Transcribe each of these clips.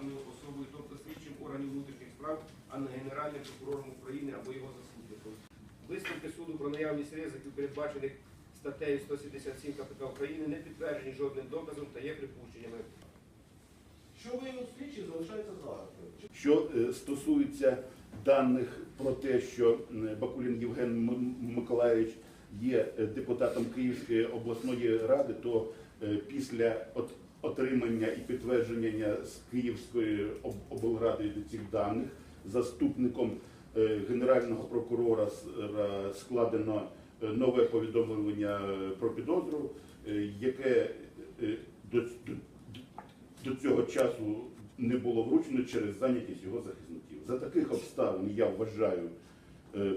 посадовою особою, тобто слідчим органів внутрішніх справ, а не Генеральним прокурором України або його заступником. Висновки суду про наявність ризиків, передбачених статтею 177 КПК України, не підтверджені жодним доказом та є припущеннями. Що виявив слідчий, залишається загадкою. Що е, стосується даних про те, що Бакулін Євген Миколаївич є е, депутатом Київської обласної ради, то е, після от- отримання і підтвердження з Київської об- облради цих даних. Заступником е, генерального прокурора складено е, нове повідомлення е, про підозру, яке до, до, до цього часу не було вручено через зайнятість його захисників. За таких обставин я вважаю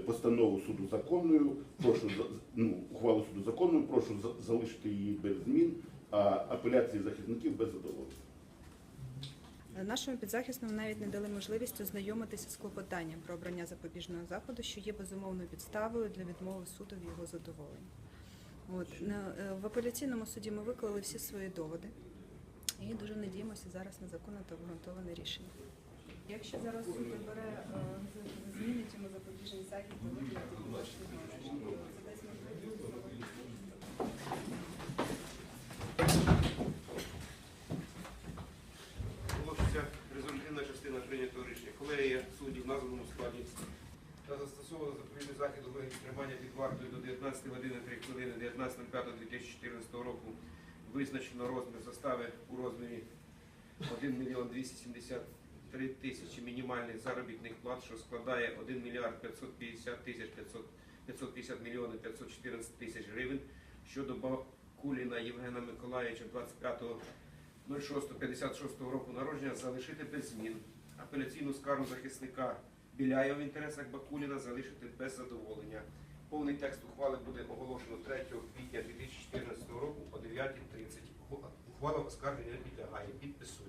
постанову суду законною, прошу ну, ухвалу суду законною, прошу залишити її без змін, а апеляції захисників без задоволення. Нашому підзахисному навіть не дали можливість ознайомитися з клопотанням про обрання запобіжного заходу, що є безумовною підставою для відмови суду в його задоволенні. От е, в апеляційному суді ми виклали всі свої доводи і дуже надіємося зараз на законне та обґрунтоване рішення. Якщо зараз суд обере е, змінить йому запобіжний захід, то викликати Колегія суддів названому складі. Та застосовувала запобіжний захід у тримання під вартою до 19 години 3 хвилини 19.05.2014 року. Визначено розмір застави у розмірі 1 мільйон 273 тисячі мінімальних заробітних плат, що складає 1 мільярд 550 тисяч 500 550 мільйонів 514 тисяч гривень. Щодо Бакуліна Євгена Миколаївича 25 06.56 року народження залишити без змін. Апеляційну скаргу захисника Біляєва в інтересах Бакуліна залишити без задоволення. Повний текст ухвали буде оголошено 3 квітня 2014 року о 9.30. Ухвала оскарження підлягає. Підпис.